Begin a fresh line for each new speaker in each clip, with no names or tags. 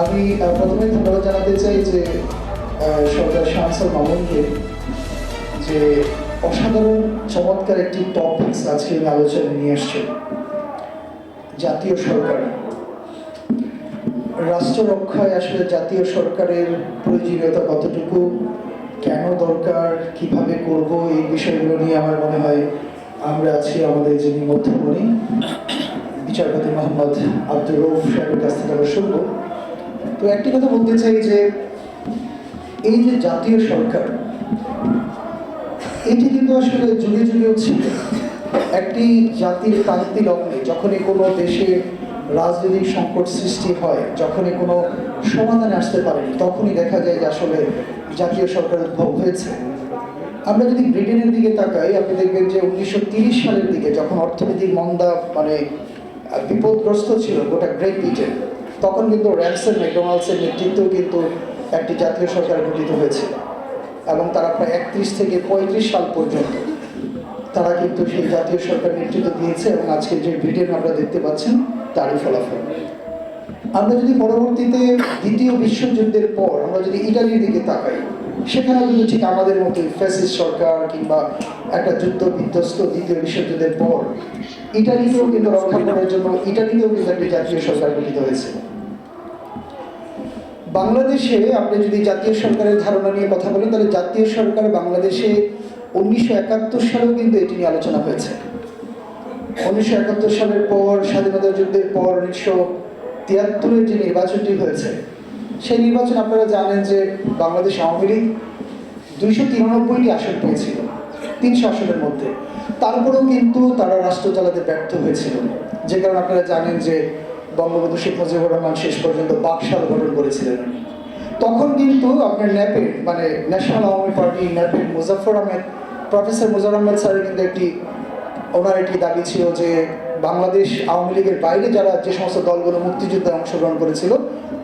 আমি প্রথমে ধন্যবাদ জানাতে চাই যে সরকার শামসুল মামুনকে যে অসাধারণ, চমৎকার একটি টপিকস আজকে উনি আলোচনায় নিয়ে আসছে জাতীয় সরকার। রাষ্ট্র রক্ষায় আসলে জাতীয় সরকারের প্রয়োজনীয়তা কতটুকু, কেন দরকার, কীভাবে করব, এই বিষয়গুলো নিয়ে আমার মনে হয় আমরা আছি আমাদের যিনি মধ্যমণি, বিচারপতি মোহাম্মদ আব্দুর রৌফ সাহেবের কাছ থেকে আমরা শুনব। তো একটি কথা বলতে চাই যে এই যে জাতীয় সরকার, এটি কিন্তু আসলে যুগে যুগেও ছিল একটি জাতির ক্রান্তি লগ্নে যখনই কোনো দেশে রাজনৈতিক সংকট সৃষ্টি হয়, যখনই কোনো সমাধানে আসতে পারেনি তখনই দেখা যায় যে আসলে জাতীয় সরকার উদ্ভব হয়েছে। আমরা যদি ব্রিটেনের দিকে তাকাই, আপনি দেখবেন যে উনিশশো সালের দিকে যখন অর্থনৈতিক মন্দা মানে বিপদগ্রস্ত ছিল গোটা গ্রেট ব্রিটেন তখন কিন্তু র্যামসেন ম্যাকডোনাল্ডসের নেতৃত্বেও কিন্তু একটি জাতীয় সরকার গঠিত হয়েছিল। এবং তারা প্রায় একত্রিশ থেকে পঁয়ত্রিশ সাল পর্যন্ত তারা কিন্তু সেই জাতীয় সরকার নেতৃত্ব দিয়েছে এবং আজকে যে ব্রিটেন আমরা দেখতে পাচ্ছেন, তারই ফলাফল। আমরা যদি পরবর্তীতে দ্বিতীয় বিশ্বযুদ্ধের পর আমরা যদি ইটালির দিকে তাকাই সেখানে কিন্তু ঠিক আমাদের মতো ফ্যাসিস সরকার কিংবা একটা যুদ্ধ বিধ্বস্ত দ্বিতীয় বিশ্বযুদ্ধের পর ইটালিকেও কিন্তু রক্ষা করার জন্য ইটালিতেও কিন্তু একটি জাতীয় সরকার গঠিত হয়েছে। বাংলাদেশে আপনি যদি জাতীয় সরকারের ধারণা নিয়ে কথা বলেন, তাহলে জাতীয় সরকার বাংলাদেশে উনিশশো একাত্তর সালেও কিন্তু এটি নিয়ে আলোচনা হয়েছে। উনিশশো একাত্তর সালের পর, স্বাধীনতা যুদ্ধের পর উনিশশো তিয়াত্তরের যে নির্বাচনটি হয়েছে, সেই নির্বাচন আপনারা জানেন যে বাংলাদেশ আওয়ামী লীগ দুইশো তিরানব্বইটি আসন পেয়েছিল, তিনশো আসনের মধ্যে। তারপরেও কিন্তু তারা রাষ্ট্র চালাতে ব্যর্থ হয়েছিল। যে কারণে আপনারা জানেন যে বঙ্গবন্ধু শেখ মুজিবুর রহমান শেষ পর্যন্ত বাকশাল গঠন করেছিলেন। তখন কিন্তু আপনার ন্যাপের মানে ন্যাশনাল আওয়ামী পার্টি ন্যাপের মুজাফর আহমেদ, প্রফেসর মুজাফর আহমেদ স্যারের কিন্তু একটি ওনার একটি দাবি ছিল যে বাংলাদেশ আওয়ামী লীগের বাইরে যারা যে সমস্ত দলগুলো মুক্তিযুদ্ধে অংশগ্রহণ করেছিল,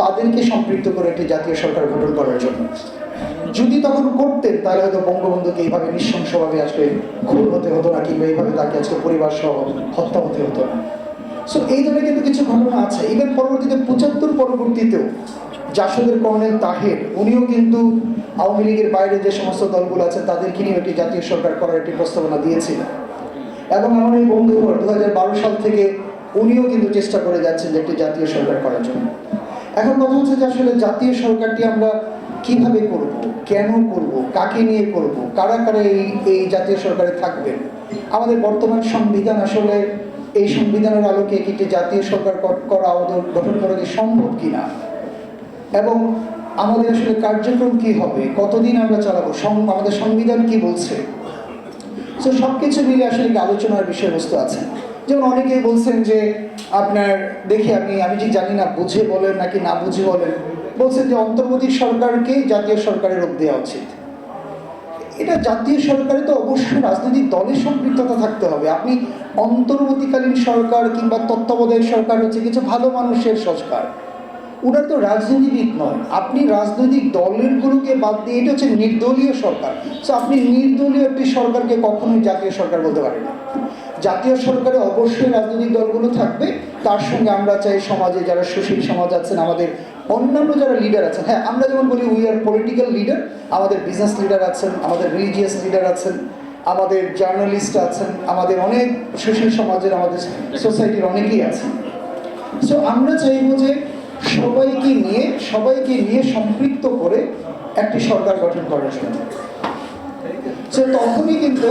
তাদেরকে সম্পৃক্ত করে একটি জাতীয় সরকার গঠন করার জন্য। যদি তখন করতেন, তাহলে হয়তো বঙ্গবন্ধুকে এইভাবে নৃশংসভাবে আসলে খুন হতে হতো না, কিংবা এইভাবে তাকে আজকে পরিবার সহ হত্যা হতে হতো না। সো এই ধরনের কিন্তু কিছু ঘটনা আছে। ইভেন পরবর্তীতে পঁচাত্তর পরবর্তীতেও জাসদের কর্নেল তাহের, উনিও কিন্তু আওয়ামী লীগের বাইরে যে সমস্ত দলগুলো আছে, তাদেরকে নিয়ে একটি জাতীয় সরকার করার একটি প্রস্তাবনা দিয়েছিলেন এবং আমার এই বন্ধু দু হাজার বারো সাল থেকে উনিও কিন্তু চেষ্টা করে যাচ্ছেন যে একটি জাতীয় সরকার করার জন্য। এখন কথা হচ্ছে যে আসলে জাতীয় সরকারটি আমরা কীভাবে করব, কেন করব, কাকে নিয়ে করব, কারা কারা এই এই জাতীয় সরকারে থাকবেন? আমাদের বর্তমান সংবিধান আসলে এই সংবিধানের আলোকে একটি জাতীয় সরকার করা গঠন করা কি সম্ভব কিনা? এবং আমাদের আসলে কার্যক্রম কি হবে? কতদিন আমরা চালাবো? আমাদের সংবিধান কি বলছে? সো সব কিছু মিলে আসলে আলোচনার বিষয়বস্তু আছে। যেমন অনেকেই বলছেন যে, আপনার দেখি আমি আমি ঠিক জানি না, বুঝে বলেন নাকি না বুঝে বলেন। বলছেন যে, অন্তর্বর্তী সরকারকে জাতীয় সরকারের রূপ দেওয়া উচিত। এটা জাতীয় সরকারে তো অবশ্যই রাজনৈতিক দলের সম্পৃক্ততা থাকতে হবে। আপনি অন্তর্বর্তীকালীন সরকার কিংবা তত্ত্বাবধায়ক সরকার হচ্ছে কিছু ভালো মানুষের সরকার ওরা তো রাজনীতিবিদ নয়। আপনি রাজনৈতিক দলেরগুলোকে বাদ দিয়ে এটা হচ্ছে নির্দলীয় সরকার। সো আপনি নির্দলীয় একটি সরকারকে কখনোই জাতীয় সরকার বলতে পারেন না। জাতীয় সরকারে অবশ্যই রাজনৈতিক দলগুলো থাকবে। তার সঙ্গে আমরা চাই সমাজে যারা সুশীল সমাজ আছেন, আমাদের অন্যান্য যারা লিডার আছেন হ্যাঁ আমরা যেমন বলি উই আর পলিটিক্যাল লিডার আমাদের বিজনেস লিডার আছেন আমাদের রিলিজিয়াস লিডার আছেন আমাদের জার্নালিস্ট আছেন আমাদের অনেক সুশীল সমাজের আমাদের সোসাইটির অনেকেই আছেন। সো আমরা চাইব যে সবাইকে নিয়ে সবাইকে নিয়ে সম্পৃক্ত করে একটি সরকার গঠন করার জন্য। সো তখনই কিন্তু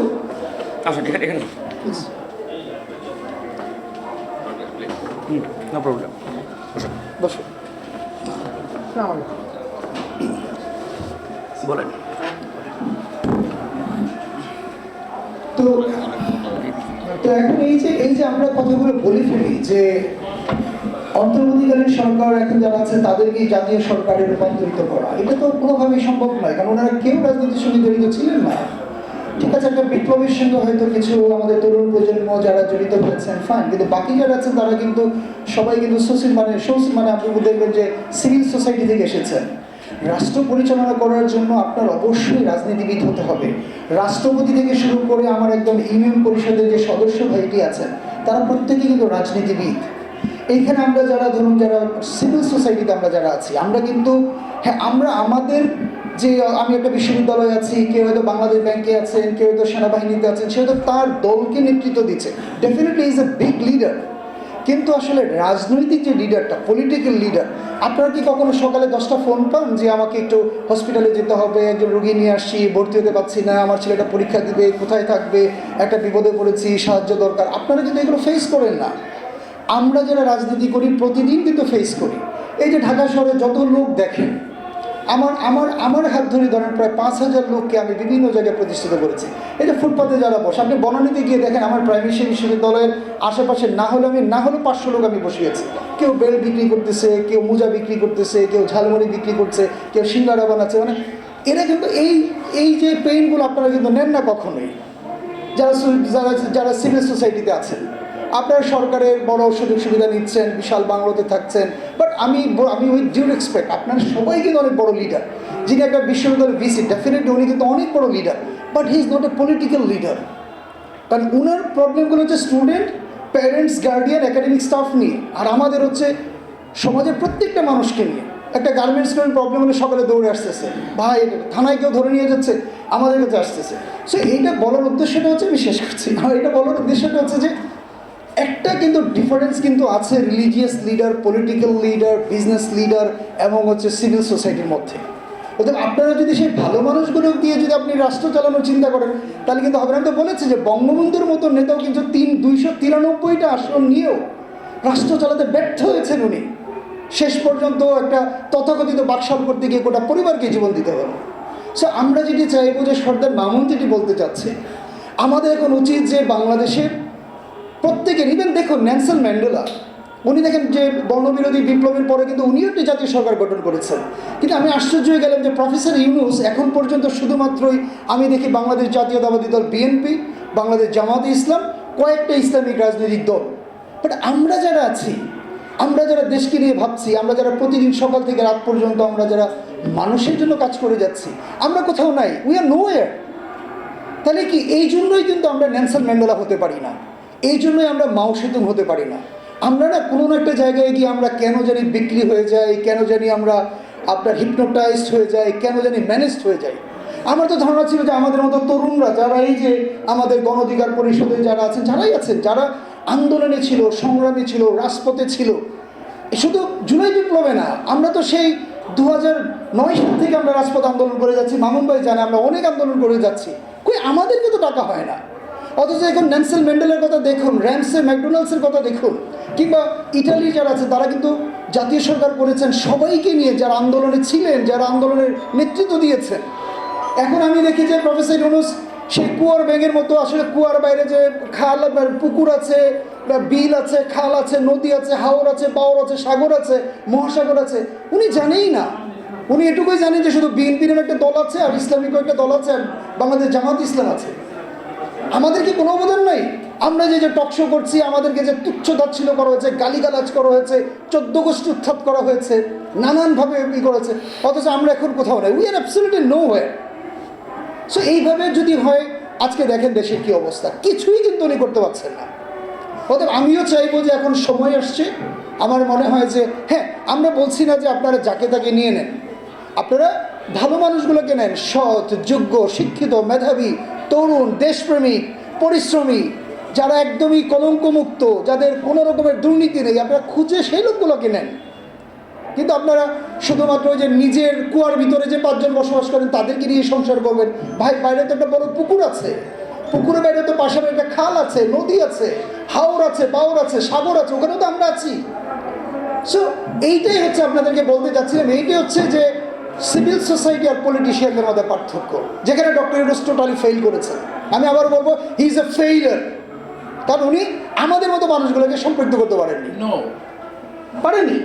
নো প্রবলেম
বসো।
বলেন।
তো তো এখন এই যে এই যে আমরা কথাগুলো বলে ফেলি যে অন্তর্বর্তীকালীন সরকার এখন যারা আছে তাদেরকে জাতীয় সরকারে রূপান্তরিত করা এটা তো কোনোভাবেই সম্ভব নয় কারণ ওনারা কেউ রাজনীতির সঙ্গে জড়িত ছিলেন না। ঠিক আছে, একটা বিপ্লবের সঙ্গে হয়তো কিছু আমাদের তরুণ প্রজন্ম যারা জড়িত হয়েছেন ফাইন কিন্তু বাকি যারা আছেন, তারা কিন্তু সবাই কিন্তু সোশ্যাল মানে সোশ্যাল মানে আপনি দেখবেন যে সিভিল সোসাইটি থেকে এসেছেন। রাষ্ট্র পরিচালনা করার জন্য আপনার অবশ্যই রাজনীতিবিদ হতে হবে। রাষ্ট্রপতি থেকে শুরু করে আমার একদম ইউনিয়ন পরিষদের যে সদস্য ভাইটি আছেন, তারা প্রত্যেকেই কিন্তু রাজনীতিবিদ। এইখানে আমরা যারা, ধরুন যারা সিভিল সোসাইটিতে আমরা যারা আছি, আমরা কিন্তু হ্যাঁ আমরা আমাদের যে আমি একটা বিশ্ববিদ্যালয়ে আছি, কেউ হয়তো বাংলাদেশ ব্যাংকে আছেন, কেউ হয়তো সেনাবাহিনীতে আছেন, সে হয়তো তার দলকে নেতৃত্ব দিচ্ছে। Definitely is a big leader কিন্তু আসলে রাজনৈতিক যে লিডারটা পলিটিক্যাল লিডার আপনারা কি কখনো সকালে দশটা ফোন পান যে আমাকে একটু হসপিটালে যেতে হবে, একজন রুগী নিয়ে আসছি, ভর্তি হতে পারছি না, আমার ছেলেটা পরীক্ষা দিবে, কোথায় থাকবে, একটা বিপদে পড়েছি, সাহায্য দরকার? আপনারা কিন্তু এগুলো ফেস করেন না। আমরা যারা রাজনীতি করি, প্রতিদিন কিন্তু ফেস করি। এই যে ঢাকা শহরে যত লোক দেখেন আমার আমার আমার হাত ধরে ধরেন প্রায় পাঁচ হাজার লোককে আমি বিভিন্ন জায়গায় প্রতিষ্ঠিত করেছি। এই যে ফুটপাতে যারা বসে, আপনি বনানীতে গিয়ে দেখেন, আমার প্রাইমারি বিশ্ববিদ্যালয়ের আশেপাশে না হলে আমি, না হলে পাঁচশো লোক আমি বসিয়েছি। কেউ বেল বিক্রি করতেছে, কেউ মোজা বিক্রি করতেছে, কেউ ঝালমুড়ি বিক্রি করছে, কেউ সিঙ্গারা বানাচ্ছে। মানে এরা কিন্তু এই এই যে পেইনগুলো আপনারা কিন্তু নেন না কখনোই। যারা যারা যারা সিভিল সোসাইটিতে আছেন। আপনারা সরকারের বড় সুযোগ সুবিধা নিচ্ছেন, বিশাল বাংলোতে থাকছেন বাট আমি আমি উইথ ডিউ রেসপেক্ট আপনারা সবাই কিন্তু অনেক বড় লিডার যিনি একটা বিশ্ববিদ্যালয়ের ভিসি ডেফিনেটলি উনি কিন্তু অনেক বড় leader but he is not a political leader কারণ উনার প্রবলেমগুলো হচ্ছে student parents guardian academic staff নিয়ে, আর আমাদের হচ্ছে সমাজের প্রত্যেকটা মানুষকে নিয়ে। একটা গার্মেন্টস প্রবলেম হলে সকালে দৌড়ে আসতেছে। ভাই থানায় কেউ ধরে নিয়ে যাচ্ছে, আমাদের কাছে আসতেছে। সো এইটা বলার উদ্দেশ্যটা হচ্ছে, আমি শেষ করছি। আর এটা বলার উদ্দেশ্যটা হচ্ছে যে একটা কিন্তু ডিফারেন্স কিন্তু আছে religious leader political leader business leader এবং হচ্ছে সিভিল সোসাইটির মধ্যে। অর্থাৎ আপনারা যদি সেই ভালো মানুষগুলো দিয়ে যদি আপনি রাষ্ট্র চালানোর চিন্তা করেন, তাহলে কিন্তু হবে আমি তো বলেছি যে বঙ্গবন্ধুর মতো নেতাও কিন্তু তিন দুইশো তিরানব্বইটা আসন নিয়েও রাষ্ট্র চালাতে ব্যর্থ হয়েছেন উনি। শেষ পর্যন্ত একটা তথাকথিত বাকশাল করতে গিয়ে গোটা পরিবারকে জীবন দিতে হলো। সো আমরা যেটি চাইব যে সর্দার মামুন যেটি বলতে চাচ্ছে, আমাদের এখন উচিত যে বাংলাদেশের প্রত্যেকের ইভেন দেখুন ন্যানসন ম্যান্ডেলা উনি দেখেন যে বর্ণবিরোধী বিপ্লবের পরে কিন্তু উনিও একটি জাতীয় সরকার গঠন করেছেন। কিন্তু আমি আশ্চর্য হয়ে গেলাম যে প্রফেসর ইউনুস এখন পর্যন্ত শুধুমাত্রই আমি দেখি বাংলাদেশ জাতীয়তাবাদী দল বিএনপি বাংলাদেশ জামাতে ইসলাম, কয়েকটা ইসলামিক রাজনৈতিক দল। বাট আমরা যারা আছি, আমরা যারা দেশকে নিয়ে ভাবছি, আমরা যারা প্রতিদিন সকাল থেকে রাত পর্যন্ত আমরা যারা মানুষের জন্য কাজ করে যাচ্ছি, আমরা কোথাও নাই উই আর নো তাহলে কি এই জন্যই কিন্তু আমরা ন্যানসন ম্যান্ডেলা হতে পারি না? এই জন্যই আমরা মাও হতে পারি না। আমরা না কোনো একটা জায়গায় গিয়ে আমরা কেন জানি বিক্রি হয়ে যাই কেন জানি আমরা আপনার হিপনোটাইজড হয়ে যাই কেন জানি ম্যানেজড হয়ে যাই আমার তো ধারণা ছিল যে আমাদের মতো তরুণরা যারা এই যে আমাদের গণ অধিকার পরিষদে যারা আছেন, যারাই আছেন, যারা আন্দোলনে ছিল, সংগ্রামী ছিল, রাজপথে ছিল শুধু জুলাই বিপ্লবে না, আমরা তো সেই দু হাজার নয় সাল থেকে আমরা রাজপথ আন্দোলন করে যাচ্ছি। মামুন ভাই জানে আমরা অনেক আন্দোলন করে যাচ্ছি। কই আমাদেরকে তো টাকা হয় না। অথচ এখন ন্যান্সেল ম্যান্ডেলের কথা দেখুন, র্যামসে ম্যাকডোনাল্ডসের কথা দেখুন, কিংবা ইটালি যারা আছে, তারা কিন্তু জাতীয় সরকার করেছেন, সবাইকে নিয়ে যারা আন্দোলনে ছিলেন, যারা আন্দোলনের নেতৃত্ব দিয়েছেন। এখন আমি দেখি যে প্রফেসর ইউনুস সেই কুয়ার ব্যাঙের মতো, আসলে কুয়ার বাইরে যে খাল পুকুর আছে বিল আছে, খাল আছে, নদী আছে, হাওর আছে পাওর আছে, সাগর আছে, মহাসাগর আছে, উনি জানেই না। উনি এটুকুই জানেন যে শুধু বিএনপির একটা দল আছে, আর ইসলামিক একটা দল আছে, আর বাংলাদেশ জামাত ইসলাম আছে। আমাদের কি কোনো অবদান নাই। আমরা যে যে টকশো করছি, আমাদেরকে যে তুচ্ছ তাচ্ছিল্য করা হয়েছে, গালিগালাজ করা হয়েছে, চোদ্দ গোষ্ঠী উত্থাপ করা হয়েছে, নানানভাবে ই করা হয়েছে, অথচ আমরা এখন কোথাও নাই। We are absolutely no way so এইভাবে যদি হয়, আজকে দেখেন দেশের কি অবস্থা। কিছুই কিন্তু উনি করতে পারছেন না। অতএব আমিও চাইব যে এখন সময় আসছে। আমার মনে হয় যে হ্যাঁ আমরা বলছি না যে আপনারা যাকে তাকে নিয়ে নেন। আপনারা ভালো মানুষগুলোকে নেন। সৎ, যোগ্য, শিক্ষিত, মেধাবী তরুণ, দেশপ্রেমিক, পরিশ্রমী, যারা একদমই কলঙ্কমুক্ত, যাদের কোনো রকমের দুর্নীতি নেই, আপনারা খুঁজে সেই লোকগুলোকে নেন। কিন্তু আপনারা শুধুমাত্র যে নিজের কুয়ার ভিতরে যে পাঁচজন বসবাস করেন, তাদেরকে নিয়ে সংসার করবেন। ভাই, বাইরে তো একটা বড় পুকুর আছে। পুকুরের বাইরে তো পাশের একটা খাল আছে, নদী আছে, হাওর আছে, বাওর আছে, সাগর আছে, ওখানেও তো আমরা আছি। সো এইটাই হচ্ছে আপনাদেরকে বলতে চাচ্ছিলাম এইটাই হচ্ছে যে সিভিল সোসাইটি আর পলিটিশিয়ানদের মধ্যে পার্থক্য। যেখানে ডক্টর ইউনুস টোটালি ফেল করেছেন। আমি আবার বলব হি ইজ এ ফেইলার কারণ উনি আমাদের মতো মানুষগুলোকে সম্পৃক্ত করতে পারেননি।
নো
পারেনি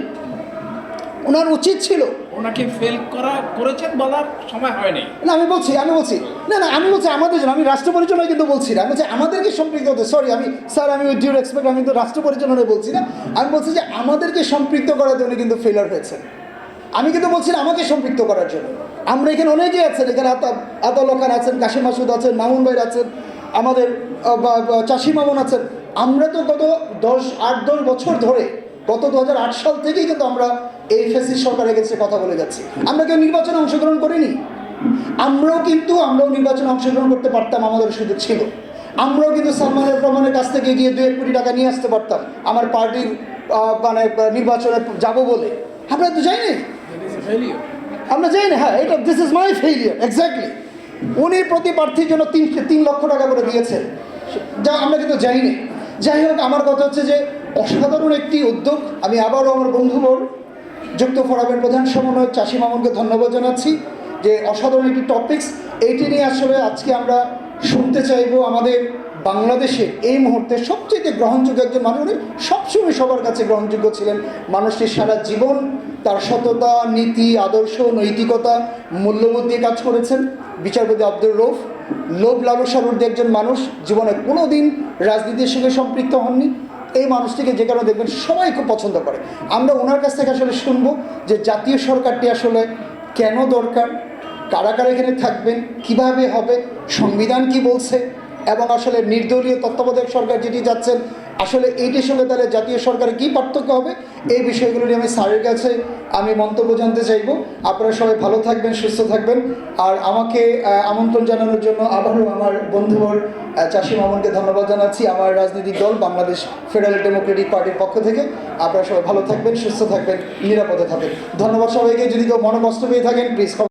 ওনার উচিত ছিল।
ওনাকে ফেল করা করেছেন বলার সময় হয়নি।
না আমি বলছি আমি বলছি না না আমি বলছি আমাদের জন্য আমি রাষ্ট্র পরিচালনায় কিন্তু বলছি না। আমি বলছি আমাদেরকে সম্পৃক্ত হতে সরি আমি স্যার আমি ডিউ রেসপেক্ট আমি কিন্তু রাষ্ট্র পরিচালনায় বলছি না। আমি বলছি যে আমাদেরকে সম্পৃক্ত করাতে উনি কিন্তু ফেলার হয়েছেন। আমি কিন্তু বলছি আমাকে সম্পৃক্ত করার জন্য। আমরা এখানে অনেকেই আছেন, এখানে আতা আতাউল্লাহ খান আছেন কাশিম মাসুদ আছেন, মামুন ভাইর আছেন, আমাদের চাষি মামুন আছেন। আমরা তো গত দশ, আট, দশ বছর ধরে, গত দু হাজার আট সাল থেকেই কিন্তু আমরা এই ফেসিস সরকারের কাছে কথা বলে যাচ্ছি। আমরা কেউ নির্বাচনে অংশগ্রহণ করিনি। আমরাও কিন্তু, আমরাও নির্বাচনে অংশগ্রহণ করতে পারতাম, আমাদের সুযোগ ছিল। আমরাও কিন্তু সালমান রহমানের কাছ থেকে গিয়ে দু এক কোটি টাকা নিয়ে আসতে পারতাম। আমার পার্টির মানে নির্বাচনে যাব বলে। আমরা তো যাইনি। আমরা জানি না হ্যাঁ এটা this is my failure exactly উনি প্রতি প্রার্থীর জন্য তিন তিন লক্ষ টাকা করে দিয়েছেন। যা আমরা কিন্তু যাইনি যাই হোক, আমার কথা হচ্ছে যে অসাধারণ একটি উদ্যোগ। আমি আবারও আমার বন্ধুবর যুক্ত ফোরামের প্রধান সমন্বয়ক চাষি মামুনকে ধন্যবাদ জানাচ্ছি যে অসাধারণ একটি টপিকস এইটি নিয়ে আসলে আজকে আমরা শুনতে চাইব আমাদের বাংলাদেশে এই মুহূর্তে সবচেয়ে গ্রহণযোগ্য একজন মানুষ উনি সবসময় সবার কাছে গ্রহণযোগ্য ছিলেন। মানুষটি সারা জীবন তার সততা, নীতি, আদর্শ, নৈতিকতা, মূল্যবোধ দিয়ে কাজ করেছেন। বিচারপতি আব্দুর রৌফ লোভ লালসার একজন মানুষ, জীবনে কোনো দিন রাজনীতির সঙ্গে সম্পৃক্ত হননি। এই মানুষটিকে যে কারণে দেখবেন সবাই খুব পছন্দ করে। আমরা ওনার কাছ থেকে আসলে শুনব যে জাতীয় সরকারটি আসলে কেন দরকার, কারা কারা এখানে থাকবেন, কীভাবে হবে, সংবিধান কি বলছে এবং আসলে নির্দলীয় তত্ত্বাবধায়ক সরকার যেটি যাচ্ছেন, আসলে এইটির সঙ্গে তাহলে জাতীয় সরকারের কী পার্থক্য হবে? এই বিষয়গুলো নিয়ে আমি স্যারের কাছে আমি মন্তব্য জানতে চাইব। আপনারা সবাই ভালো থাকবেন, সুস্থ থাকবেন। আর আমাকে আমন্ত্রণ জানানোর জন্য আবারও আমার বন্ধুবর চাষি মামনকে ধন্যবাদ জানাচ্ছি, আমার রাজনৈতিক দল বাংলাদেশ ফেডারেল ডেমোক্রেটিক পার্টির পক্ষ থেকে। আপনারা সবাই ভালো থাকবেন, সুস্থ থাকবেন, নিরাপদে থাকবেন। ধন্যবাদ সবাইকে। যদি কেউ মনে কষ্ট পেয়ে থাকেন প্লিজ